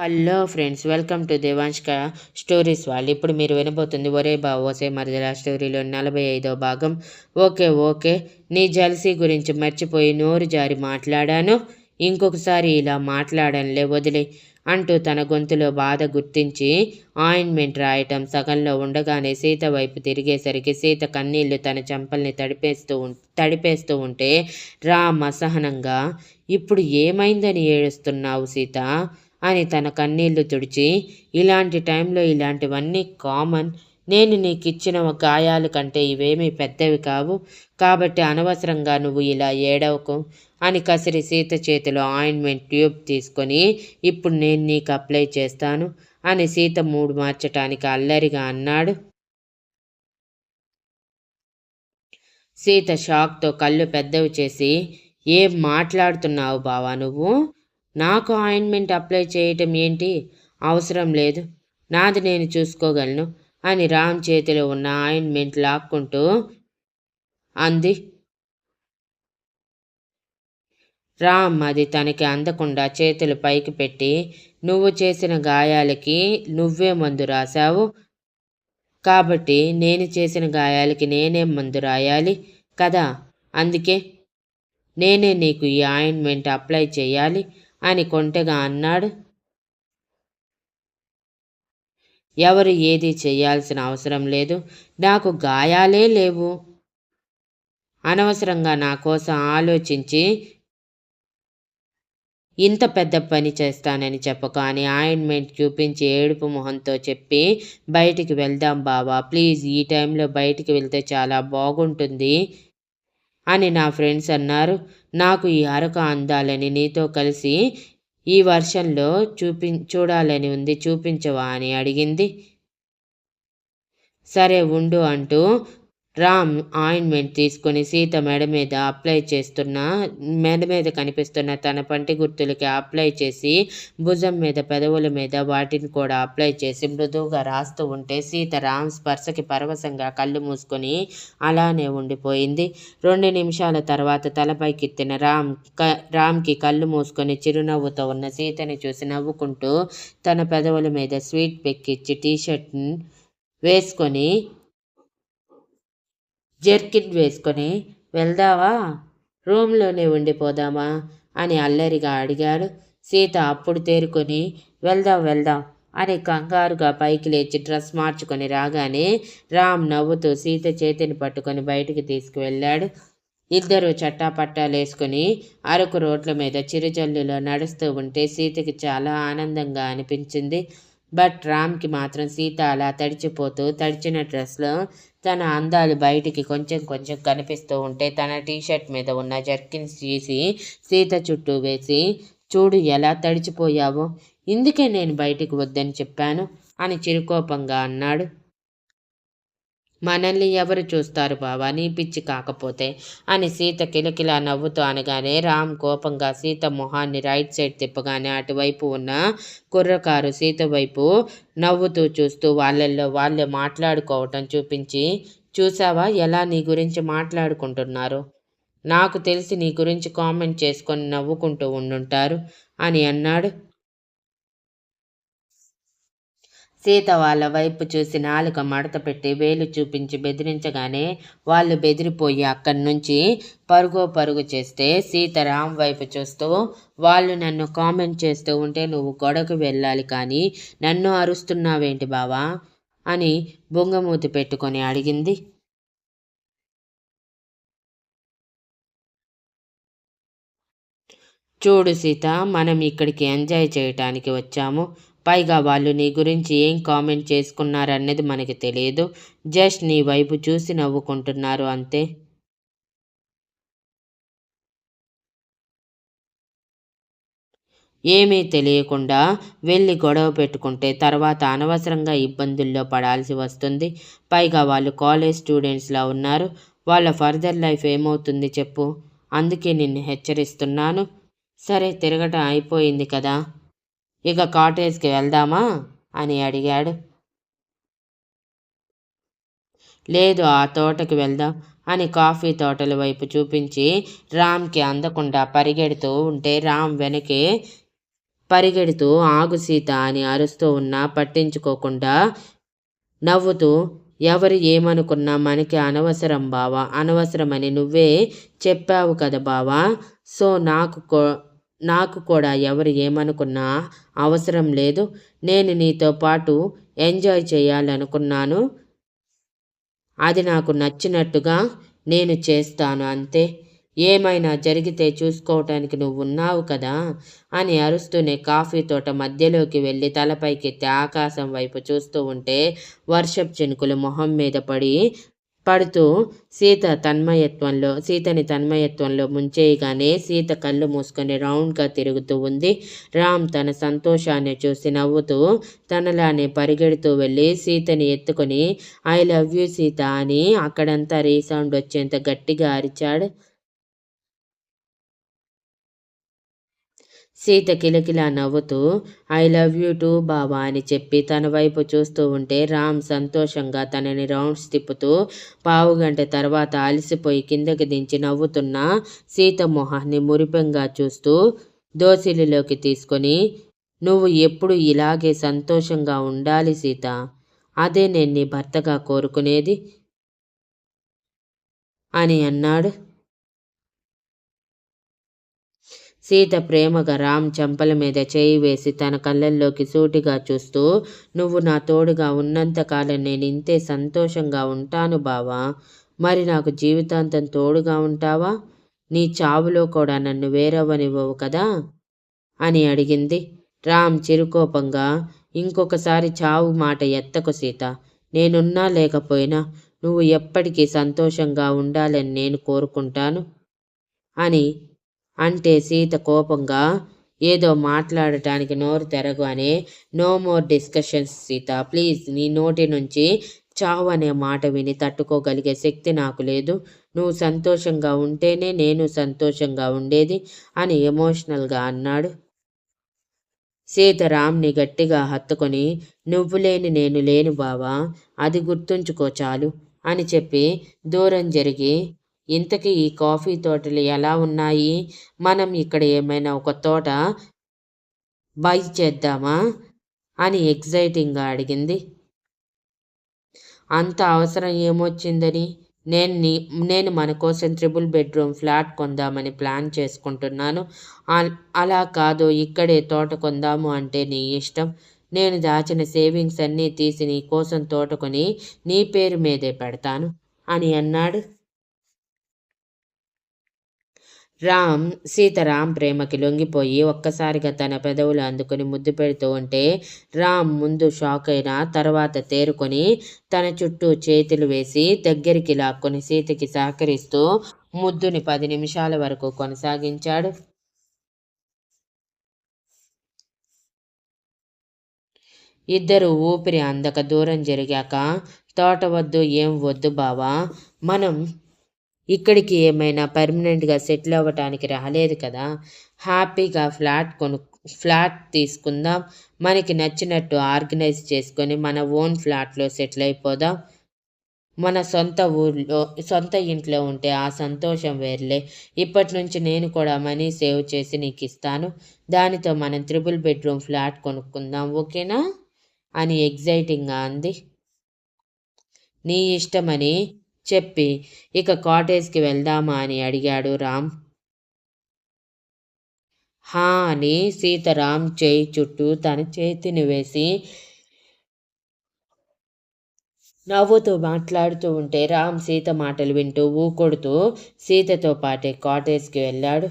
Hello friends welcome to Devanshka stories వాళ్ళు. ఇప్పుడు మీరు వినబోతుంది ఒరే బావోసే ఓసే మరిదల స్టోరీలో నలభై ఐదో భాగం. Okay okay. నీ జలసీ గురించి మర్చిపోయి నోరు జారి మాట్లాడాను. ఇంకొకసారి ఇలా మాట్లాడనులే వదిలే అంటూ తన గొంతులో బాధ గుర్తించి ఆయింట్మెంట్ రాయటం సగంలో ఉండగానే సీత వైపు తిరిగేసరికి సీత కన్నీళ్ళు తన చెంపల్ని తడిపేస్తూ తడిపేస్తూ ఉంటే రామ్ అసహనంగా ఇప్పుడు ఏమైందని ఏడుస్తున్నావు సీత? అని తన కన్నీళ్ళు తుడిచి ఇలాంటి టైంలో ఇలాంటివన్నీ కామన్. నేను నీకు ఇచ్చిన గాయాలు కంటే ఇవేమీ పెద్దవి కావు. కాబట్టి అనవసరంగా నువ్వు ఇలా ఏడవకు అని కసిరి సీత చేతిలో ఆయింట్మెంట్ ట్యూబ్ తీసుకొని ఇప్పుడు నేను నీకు అప్లై చేస్తాను అని సీత మూడు మార్చటానికి అల్లరిగా అన్నాడు. సీత షాక్తో కళ్ళు పెద్దవి చేసి ఏం మాట్లాడుతున్నావు బావా నువ్వు? నాకు ఆయింట్మెంట్ అప్లై చేయటం ఏంటి? అవసరం లేదు. నాది నేను చూసుకోగలను అని రామ్ చేతిలో ఉన్న ఆయింట్మెంట్ లాక్కుంటూ అంది. రామ్ అది తనకి అందకుండా చేతులు పైకి పెట్టి నువ్వు చేసిన గాయాలకి నువ్వే మందు రాశావు. కాబట్టి నేను చేసిన గాయాలకి నేనే మందు రాయాలి కదా? అందుకే నేనే నీకు ఈ ఆయింట్మెంట్ అప్లై చేయాలి. అని కొంటెగా అన్నాడు. ఎవరు ఏది చేయాల్సిన అవసరం లేదు. నాకు గాయాలే లేవు. అనవసరంగా నా కోసం ఆలోచించి ఇంత పెద్ద పని చేస్తానని చెప్పక. అని ఆయింట్మెంట్ చూపించి ఏడుపు మొహంతో చెప్పి బయటికి వెళ్దాం బావా ప్లీజ్ ఈ టైంలో బయటికి వెళ్తే చాలా బాగుంటుంది. అని నా ఫ్రెండ్స్ అన్నారు. నాకు ఈ అరక అందాలని నీతో కలిసి ఈ వర్షంలో చూపి చూడాలని ఉంది చూపించవా అని అడిగింది. సరే ఉండు అంటూ రామ్ ఆయింట్మెంట్ తీసుకొని సీత మెడ మీద అప్లై చేస్తున్న మెడ మీద కనిపిస్తున్న తన పంటి గుర్తులకి అప్లై చేసి భుజం మీద పెదవుల మీద వాటిని కూడా అప్లై చేసి మృదువుగా రాస్తూ ఉంటే సీత రామ్ స్పర్శకి పరవశంగా కళ్ళు మూసుకొని అలానే ఉండిపోయింది. రెండు నిమిషాల తర్వాత తలపైకెత్తిన రామ్ క రామ్కి కళ్ళు మూసుకొని చిరునవ్వుతో ఉన్న సీతని చూసి నవ్వుకుంటూ తన పెదవుల మీద స్వీట్ పెక్కిచ్చి టీషర్ట్ వేసుకొని జర్కిన్ వేసుకొని వెళ్దావా? రూమ్లోనే ఉండిపోదామా? అని అల్లరిగా అడిగాడు. సీత అప్పుడు తేరుకొని వెళ్దాం వెళ్దాం అని కంగారుగా పైకి లేచి డ్రెస్ మార్చుకొని రాగానే రామ్ నవ్వుతూ సీత చేతిని పట్టుకొని బయటికి తీసుకువెళ్ళాడు. ఇద్దరు చట్టాపట్టాలు వేసుకుని అరకు రోడ్ల మీద చిరుజల్లులో నడుస్తూ ఉంటే సీతకి చాలా ఆనందంగా అనిపించింది. బట్ రామ్కి మాత్రం సీత అలా తడిచిపోతూ తడిచిన డ్రెస్లో తన అందాలు బయటికి కొంచెం కొంచెం కనిపిస్తూ ఉంటే తన టీషర్ట్ మీద ఉన్న జర్కిన్స్ తీసి సీత చుట్టూ వేసి చూడు ఎలా తడిచిపోయావో ఇందుకే నేను బయటికి వద్దని చెప్పాను అని చిరుకోపంగా అన్నాడు. మనల్ని ఎవరు చూస్తారు బావా? నీ పిచ్చి కాకపోతే? అని సీత కిలకిలా నవ్వుతూ అనగానే రామ్ కోపంగా సీత మొహాన్ని రైట్ సైడ్ తిప్పగానే అటువైపు ఉన్న కుర్రకారు సీత వైపు నవ్వుతూ చూస్తూ వాళ్ళల్లో వాళ్ళే మాట్లాడుకోవటం చూపించి చూసావా ఎలా నీ గురించి మాట్లాడుకుంటున్నారు? నాకు తెలిసి నీ గురించి కామెంట్ చేసుకొని నవ్వుకుంటూ ఉండుంటారు అని అన్నాడు. సీత వాళ్ళ వైపు చూసి నాలుక మడత పెట్టి వేలు చూపించి బెదిరించగానే వాళ్ళు బెదిరిపోయి అక్కడి నుంచి పరుగో పరుగు చేస్తే సీత రామ్ వైపు చూస్తూ వాళ్ళు నన్ను కామెంట్ చేస్తూ ఉంటే నువ్వు గొడవకు వెళ్ళాలి కానీ నన్ను అరుస్తున్నావేంటి బావా? అని బొంగమూతి పెట్టుకొని అడిగింది. చూడు సీత మనం ఇక్కడికి ఎంజాయ్ చేయటానికి వచ్చాము. పైగా వాళ్ళు నీ గురించి ఏం కామెంట్ చేసుకున్నారన్నది మనకి తెలియదు. జస్ట్ నీ వైపు చూసి నవ్వుకుంటున్నారు అంతే. ఏమీ తెలియకుండా వెళ్ళి గొడవ పెట్టుకుంటే తర్వాత అనవసరంగా ఇబ్బందుల్లో పడాల్సి వస్తుంది. పైగా వాళ్ళు కాలేజ్ స్టూడెంట్స్లా ఉన్నారు. వాళ్ళ ఫర్దర్ లైఫ్ ఏమవుతుంది చెప్పు. అందుకే నిన్ను హెచ్చరిస్తున్నాను. సరే తిరగటం అయిపోయింది కదా. ఇక కాటేజ్కి వెళ్దామా? అని అడిగాడు. లేదు ఆ తోటకి వెళ్దాం అని కాఫీ తోటల వైపు చూపించి రామ్కి అందకుండా పరిగెడుతూ ఉంటే రామ్ వెనకే పరిగెడుతూ ఆగు సీత అని అరుస్తూ ఉన్నా పట్టించుకోకుండా నవ్వుతూ ఎవరు ఏమనుకున్నా మనకి అనవసరం బావా అనవసరమని నువ్వే చెప్పావు కదా బావా సో నాకు నాకు కూడా ఎవరు ఏమనుకున్నా అవసరం లేదు. నేను నీతో పాటు ఎంజాయ్ చేయాలనుకున్నాను. అది నాకు నచ్చినట్టుగా నేను చేస్తాను అంతే. ఏమైనా జరిగితే చూసుకోవటానికి నువ్వు ఉన్నావు కదా అని అరుస్తూనే కాఫీ తోట మధ్యలోకి వెళ్ళి తలపైకెత్తి ఆకాశం వైపు చూస్తూ ఉంటే వర్షపు చినుకులు మొహం మీద పడి పడుతూ సీత తన్మయత్వంలో సీతని తన్మయత్వంలో ముంచేయగానే సీత కళ్ళు మూసుకొని రౌండ్గా తిరుగుతూ ఉంది. రామ్ తన సంతోషాన్ని చూసి నవ్వుతూ తనలానే పరిగెడుతూ వెళ్ళి సీతని ఎత్తుకొని ఐ లవ్ యూ సీత అని అక్కడంతా రీసౌండ్ వచ్చేంత గట్టిగా అరిచాడు సీత కిలకిలా నవ్వుతూ ఐ లవ్ యూ టూ బాబా అని చెప్పి తన వైపు చూస్తూ ఉంటే రామ్ సంతోషంగా తనని రౌండ్స్ తిప్పుతూ పావుగంట తర్వాత అలసిపోయి కిందకి దించి నవ్వుతున్న సీత మొహాన్ని మురిపెంగా చూస్తూ దోసిలిలోకి తీసుకొని నువ్వు ఎప్పుడు ఇలాగే సంతోషంగా ఉండాలి సీత. అదే నేను నీ భర్తగా కోరుకునేది అని అన్నాడు. సీత ప్రేమగా రామ్ చెంపల మీద చేయి వేసి తన కళ్ళల్లోకి సూటిగా చూస్తూ నువ్వు నా తోడుగా ఉన్నంతకాలం నేను ఇంతే సంతోషంగా ఉంటాను బావా. మరి నాకు జీవితాంతం తోడుగా ఉంటావా? నీ చావులో కూడా నన్ను వేరవ్వనివ్వవు కదా అని అడిగింది. రామ్ చిరుకోపంగా ఇంకొకసారి చావు మాట ఎత్తకు సీత. నేనున్నా లేకపోయినా నువ్వు ఎప్పటికీ సంతోషంగా ఉండాలని నేను కోరుకుంటాను అని అంటే సీత కోపంగా ఏదో మాట్లాడటానికి నోరు తెరగు అని no more discussions Sita. Please నీ నోటి నుంచి చావు అనే మాట విని తట్టుకోగలిగే శక్తి నాకు లేదు. నువ్వు సంతోషంగా ఉంటేనే నేను సంతోషంగా ఉండేది అని ఎమోషనల్గా అన్నాడు. సీతారాంని గట్టిగా హత్తుకొని నువ్వు లేని నేను లేను బావా అది గుర్తుంచుకో చాలు అని చెప్పి దూరం జరిగి ఇంతకీ ఈ కాఫీ తోటలు ఎలా ఉన్నాయి? మనం ఇక్కడ ఏమైనా ఒక తోట బై చేద్దామా? అని ఎగ్జైటింగ్గా అడిగింది. అంత అవసరం ఏమొచ్చిందని? నేను నేను మన కోసం త్రిబుల్ బెడ్రూమ్ ఫ్లాట్ కొందామని ప్లాన్ చేసుకుంటున్నాను. అలా కాదు ఇక్కడే తోట కొందాము అంటే నీ ఇష్టం. నేను దాచిన సేవింగ్స్ అన్నీ తీసి నీ కోసం తోట కొని నీ పేరు మీదే పెడతాను అని అన్నాడు. రామ్ సీతారాం ప్రేమకి లొంగిపోయి ఒక్కసారిగా తన పెదవులు అందుకుని ముద్దు పెడుతూ ఉంటే రామ్ ముందు షాక్ అయినా తర్వాత తేరుకొని తన చుట్టూ చేతులు వేసి దగ్గరికి లాక్కొని సీతకి సహకరిస్తూ ముద్దుని పది నిమిషాల వరకు కొనసాగించాడు. ఇద్దరు ఊపిరి అందక దూరం జరిగాక తోట వద్దు ఏం వద్దు బావా మనం ఇక్కడికి ఏమైనా పర్మనెంట్గా సెటిల్ అవ్వటానికి రాలేదు కదా. హ్యాపీగా ఫ్లాట్ కొను ఫ్లాట్ తీసుకుందాం. మనకి నచ్చినట్టు ఆర్గనైజ్ చేసుకొని మన ఓన్ ఫ్లాట్లో సెటిల్ అయిపోదాం. మన సొంత ఊర్లో సొంత ఇంట్లో ఉంటే ఆ సంతోషం వేర్లే. ఇప్పటి నుంచి నేను కూడా మనీ సేవ్ చేసి నీకు ఇస్తాను. దానితో మనం త్రిబుల్ బెడ్రూమ్ ఫ్లాట్ కొనుక్కుందాం ఓకేనా? అని ఎగ్జైటింగ్గా అంది. నీ ఇష్టమని చెప్పి ఇక కాటేజ్కి వెళ్దామా? అని అడిగాడు రామ్. హా అని సీతారాం చేయి చుట్టూ తన చేతిని వేసి నవ్వుతూ మాట్లాడుతూ ఉంటే రామ్ సీత మాటలు వింటూ ఊకొడుతూ సీతతో పాటే కాటేజ్కి వెళ్ళాడు.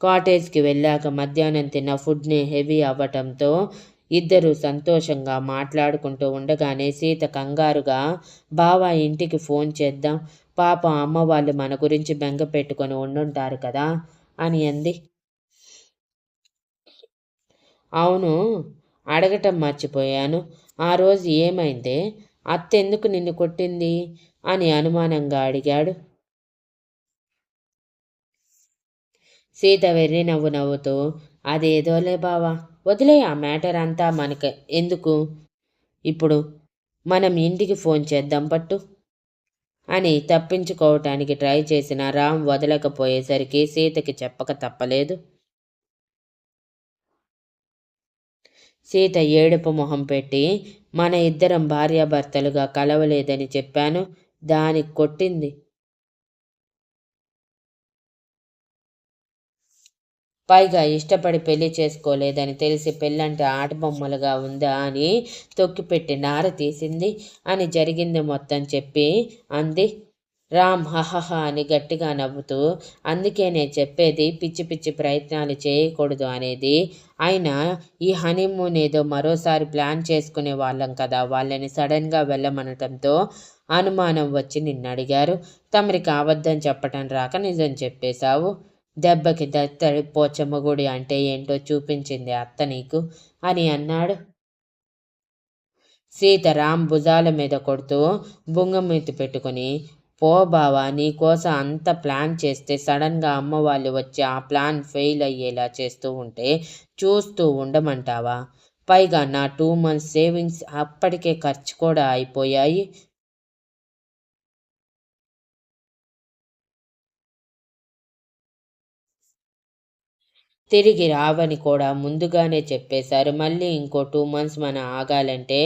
కాటేజ్కి వెళ్ళాక మధ్యాహ్నం తిన్న ఫుడ్ని హెవీ అవ్వటంతో ఇద్దరూ సంతోషంగా మాట్లాడుకుంటూ ఉండగానే సీత కంగారుగా బావా ఇంటికి ఫోన్ చేద్దాం. పాప అమ్మ వాళ్ళు మన గురించి బెంగ పెట్టుకొని ఉండుంటారు కదా అని అంది. అవును అడగటం మర్చిపోయాను. ఆ రోజు ఏమైందే? అత్తెందుకు నిన్ను కొట్టింది? అని అనుమానంగా అడిగాడు. సీత వెర్రి నవ్వు నవ్వుతూ అదేదోలే బావా వదిలే ఆ మ్యాటర్ అంతా మనకు. ఎందుకు? ఇప్పుడు మనం ఇంటికి ఫోన్ చేద్దాం పట్టు. అని తప్పించుకోవటానికి ట్రై చేసిన రామ్ వదలకపోయేసరికి సీతకి చెప్పక తప్పలేదు. సీత ఏడుపు మొహం పెట్టి మన ఇద్దరం భార్యాభర్తలుగా కలవలేదని చెప్పాను. దానికి కొట్టింది. పైగా ఇష్టపడి పెళ్ళి చేసుకోలేదని తెలిసి పెళ్ళంటే ఆటబొమ్మలుగా ఉందా అని తొక్కిపెట్టి నార తీసింది. అని జరిగింది మొత్తం చెప్పి అంది. రామ్ హహహ అని గట్టిగా నవ్వుతూ అందుకే నేను చెప్పేది పిచ్చి పిచ్చి ప్రయత్నాలు చేయకూడదు అనేది. అయినా ఈ హనీమూన్ ఏదో మరోసారి ప్లాన్ చేసుకునే వాళ్ళం కదా వాళ్ళని సడన్గా వెళ్ళమనటంతో అనుమానం వచ్చి నిన్ను అడిగారు తమరికి అబద్ధం చెప్పటం రాక నిజం చెప్పేశావు. దెబ్బకి దత్తడి పోచమ్మ గుడి అంటే ఏంటో చూపించింది అత్త నీకు? అని అన్నాడు. సీత రామ్ భుజాల మీద కొడుతూ బుంగమీతి పెట్టుకుని పో బావా నీకోసం అంత ప్లాన్ చేస్తే సడన్గా అమ్మ వాళ్ళు వచ్చి ఆ ప్లాన్ ఫెయిల్ అయ్యేలా చేస్తూ ఉంటే చూస్తూ ఉండమంటావా? పైగా నా టూ మంత్స్ సేవింగ్స్ అప్పటికే ఖర్చు కూడా అయిపోయాయి. తిరిగి రావని కూడా ముందుగానే చెప్పేశారు. మళ్ళీ ఇంకో టూ మంత్స్ మనం ఆగాలంటే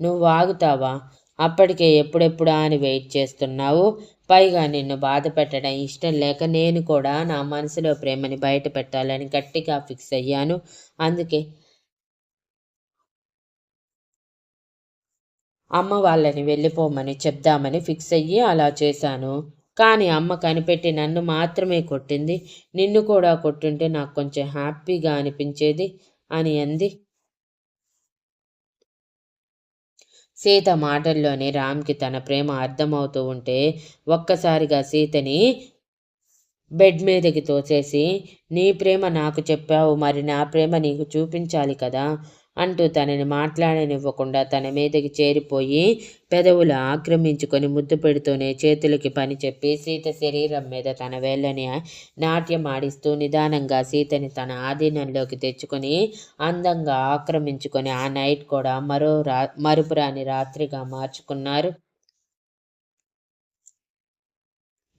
నువ్వు ఆగుతావా? అప్పటికే ఎప్పుడెప్పుడా అని వెయిట్ చేస్తున్నావు? పైగా నిన్ను బాధ పెట్టడం ఇష్టం లేక నేను కూడా నా మనసులో ప్రేమని బయట పెట్టాలని గట్టిగా ఫిక్స్ అయ్యాను. అందుకే అమ్మ వాళ్ళని వెళ్ళిపోమని చెప్దామని ఫిక్స్ అయ్యి అలా చేశాను. కానీ అమ్మ కనిపెట్టి నన్ను మాత్రమే కొట్టింది. నిన్ను కూడా కొట్టుంటే నాకు కొంచెం హ్యాపీగా అనిపించేది అని అంది. సీత మాటల్లోనే రామ్కి తన ప్రేమ అర్థమవుతూ ఉంటే ఒక్కసారిగా సీతని బెడ్ మీదకి తోసేసి నీ ప్రేమ నాకు చెప్పావు మరి నా ప్రేమ నీకు చూపించాలి కదా. అంటూ తనని మాట్లాడనివ్వకుండా తన మీదకి చేరిపోయి పెదవులు ఆక్రమించుకొని ముద్దు పెడుతూనే చేతులకి పని చెప్పి సీత శరీరం మీద తన వేళ్ళని నాట్యం ఆడిస్తూ నిదానంగా సీతని తన ఆధీనంలోకి తెచ్చుకొని అందంగా ఆక్రమించుకొని ఆ నైట్ కూడా మరో రా మరుపురాని రాత్రిగా మార్చుకున్నారు.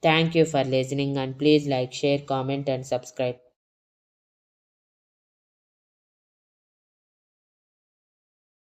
Thank you for listening and please like share comment and subscribe